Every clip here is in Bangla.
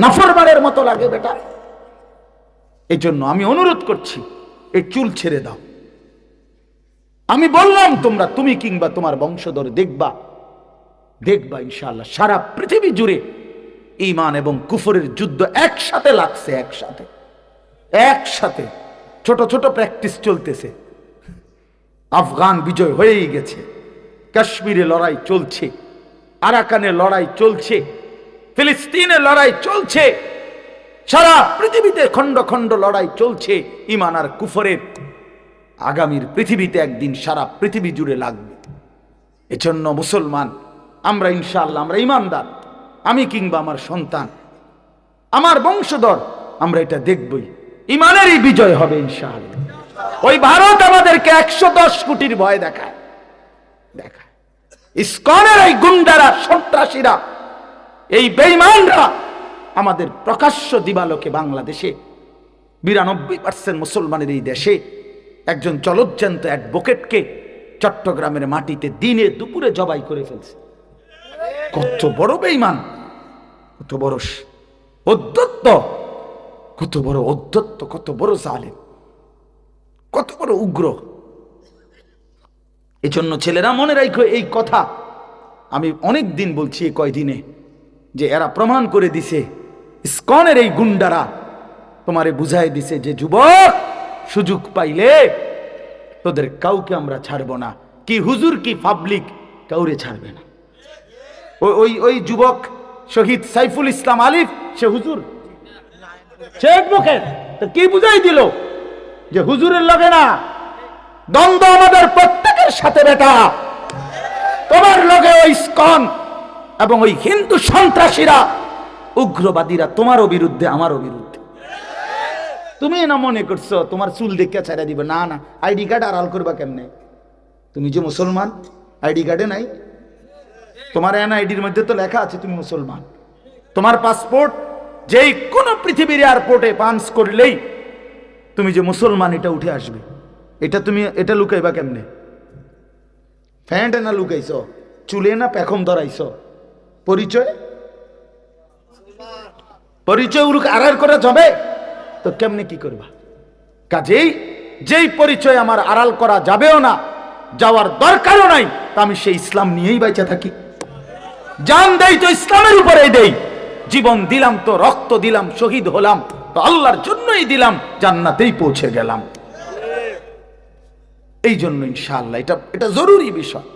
নাফরমানের মতো লাগে বেটা। এই জন্য আমি অনুরোধ করছি এই চুল ছেড়ে দাও। আমি বললাম তোমরা, তুমি কিংবা তোমার বংশধর দেখবা দেখবা ইনশাআল্লাহ, সারা পৃথিবী জুড়ে ইমান এবং কুফরের যুদ্ধ একসাথে লাগছে, একসাথে। একসাথে। ছোট ছোট প্র্যাকটিস চলতেছে। আফগান বিজয় হয়েই গেছে। কাশ্মীরে লড়াই চলছে। আরাকানে লড়াই চলছে। ফিলিস্তিনে লড়াই চলছে। সারা পৃথিবীতে খণ্ড খণ্ড লড়াই চলছে ইমান আর কুফরের। আগামীর পৃথিবীতে একদিন সারা পৃথিবী জুড়ে লাগবে। এজন্য মুসলমান, আমরা ইনশাআল্লাহ, আমরা ইমানদার। আমি কিংবা আমার সন্তান, আমার বংশধর, আমরা এটা দেখবই। ইমানেরই বিজয় হবে ইনশাআল্লাহ। ওই ভারত আমাদেরকে একশো দশ কোটির ভয় দেখায়। দেখায়। ইস্কনের এই গুন্ডারা, সন্ত্রাসীরা এই বেইমানরা আমাদের প্রকাশ্য দিবালোকে বাংলাদেশে বিরানব্বই পার্সেন্ট মুসলমানের এই দেশে একজন জলজ্জান্ত অ্যাডভোকেটকে চট্টগ্রামের মাটিতে দিনে দুপুরে জবাই করে ফেলছে। কত বড় বেইমান কত বড় অধ্যত্ত, কত বড় অধ্যত্ত, কত বড় জালেম, কত বড় উগ্র। এজন্য ছেলেরা মনে রাখো এই কথা আমি অনেক দিন বলছি এই কয়দিনে। যে এরা প্রমাণ করে দিছে, ইস্কনের এই গুন্ডারা। তোমারে বুঝাই দিছে যে যুবক, সুযোগ পাইলে তোদের কাউকে আমরা ছাড়বো না। কি হুজুর, কি পাবলিক কাউরে ছাড়বে না। ওই ওই ওই যুবক শহীদ সাইফুল ইসলাম আলিফ, সে হুজুর। কি বুঝাই দিল? যে হুজুরের লগে না, দ্বন্দ্ব আমাদের প্রত্যেকের সাথে বেটা। তোমার লগে ওই স্কন এবং ওই হিন্দু সন্ত্রাসীরা, উগ্রবাদীরা তোমারও বিরুদ্ধে, আমারও বিরুদ্ধে। তুমি না মনে করছ, তোমার চুল দেখে ছেড়ে দিবে? না না। আইডি কার্ড আড়াল করবা কেমনে? তুমি যে মুসলমান আইডি কার্ডে নাই? তোমার এনআইডির মধ্যে তো লেখা আছে তুমি মুসলমান। তোমার পাসপোর্ট, যেই কোনো পৃথিবীর এয়ারপোর্টে পাঞ্চ করলেই তুমি যে মুসলমান, এটা উঠে আসবে। এটা তুমি, এটা লুকাইবা কেমনে? ফ্যান্ট না লুকাইছ? চুলে না পেখম ধরাইছ? পরিচয়? পরিচয় উলুক আড়ার করা যাবে? তো কেমনে কি করবা? কাজেই যেই পরিচয় আমার আড়াল করা যাবেও না, যাওয়ার দরকারও নাই, তা আমি সেই ইসলাম নিয়েই বাইচা থাকি। জান দেই তো ইসলামের উপরেই দেই। জীবন দিলাম তো, রক্ত দিলাম, শহীদ হলাম, তো আল্লাহর জন্যই দিলাম, জান্নাতেই পৌঁছে গেলাম। এই জন্য ইনশাআল্লাহ, এটা এটা জরুরি বিষয়।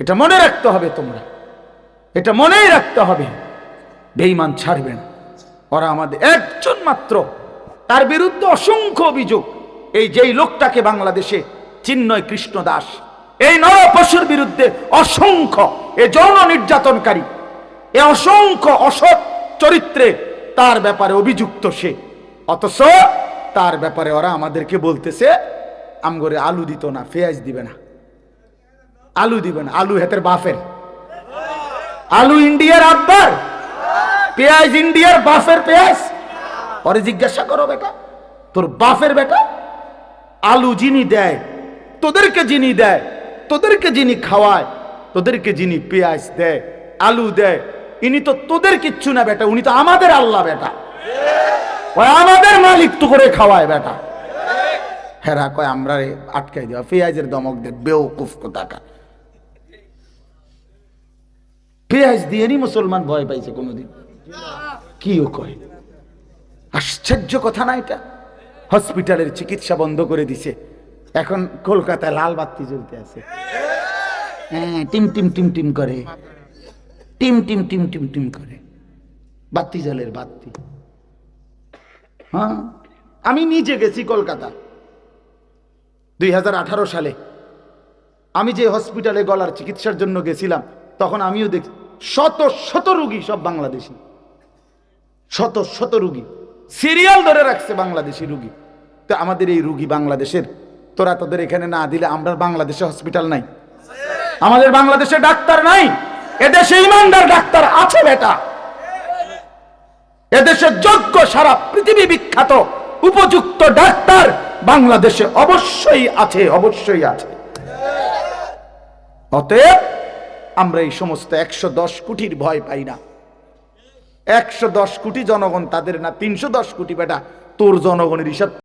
এটা মনে রাখতে হবে তোমরা। এটা মনেই রাখতে হবে। বেঈমান ছাড়বে না। ওরা আমাদের একজন মাত্র। তার বিরুদ্ধে অসংখ্য অভিযোগ। এই যেই লোকটাকে বাংলাদেশে চিন্ময় কৃষ্ণ দাস, এই নরপশুর বিরুদ্ধে অসংখ্য, এ যৌন নির্যাতনকারী, এ অসংখ্য অসৎ চরিত্রে তার ব্যাপারে অভিযুক্ত সে। অথচ তার ব্যাপারে ওরা আমাদেরকে বলতেছে, আমগরে আলু দিত না পেঁয়াজ দিবে না। আলু দিবে না, আলু হেতের বাফের। আলু ইন্ডিয়ার আব্বার, পেঁয়াজ ইন্ডিয়ার বাফের পেঁয়াজ। পরে জিজ্ঞাসা করো বেটা, তোর বাফের বেটা? আলু যিনি দেয়, তোদেরকে যিনি দেয়, তোদেরকে যিনি খাওয়ায়, তোদেরকে যিনি পেঁয়াজ দেয়, আলু দেয়। ইনি তো তোদের কিচ্ছু না বেটা, উনি তো আমাদের আল্লাহ বেটা। আমাদের মালিক তো করে খাওয়ায় বেটা। হেরা কয়, আমরা আটকাই দেওয়া, পেঁয়াজের দমক দে বেউকুফ কোথাকা পেঁয়াজ নি মুসলমান ভয় পাইছে কোনোদিন। কিও কয়? আশ্চর্য কথা না এটা? হসপিটালের চিকিৎসা বন্ধ করে দিছে। এখন কলকাতায় লাল বাতি জ্বলতে আছে। হ্যাঁ টিম টিম টিম টিম করে। টিম টিম টিম টিম টিম করে। বাতি জলের বাতি। হ্যাঁ আমি নিজে গেছি কলকাতা। দুই সালে আমি যে হসপিটালে গলার চিকিৎসার জন্য গেছিলাম তখন আমিও দেখি, শত শত রুগী সব বাংলাদেশি। শত শত রুগী। সিরিয়াল ধরে রাখছে বাংলাদেশি রুগী। তো আমাদের এই রুগী বাংলাদেশের, তোরা তোদের এখানে না দিলে আমরা বাংলাদেশে হসপিটাল নাই। আমাদের বাংলাদেশে ডাক্তার নাই। এদেশে ইমানদার ডাক্তার আছে বেটা। এদেশে যোগ্য সারা পৃথিবী বিখ্যাত, উপযুক্ত ডাক্তার বাংলাদেশে অবশ্যই আছে অবশ্যই আছে। অতএব আমরা এই সমস্ত একশো দশ কোটির ভয় পাই না। একশো দশ কোটি জনগণ তাদের না, তিনশো দশ কোটি বেটা, তোর জনগণের হিসাব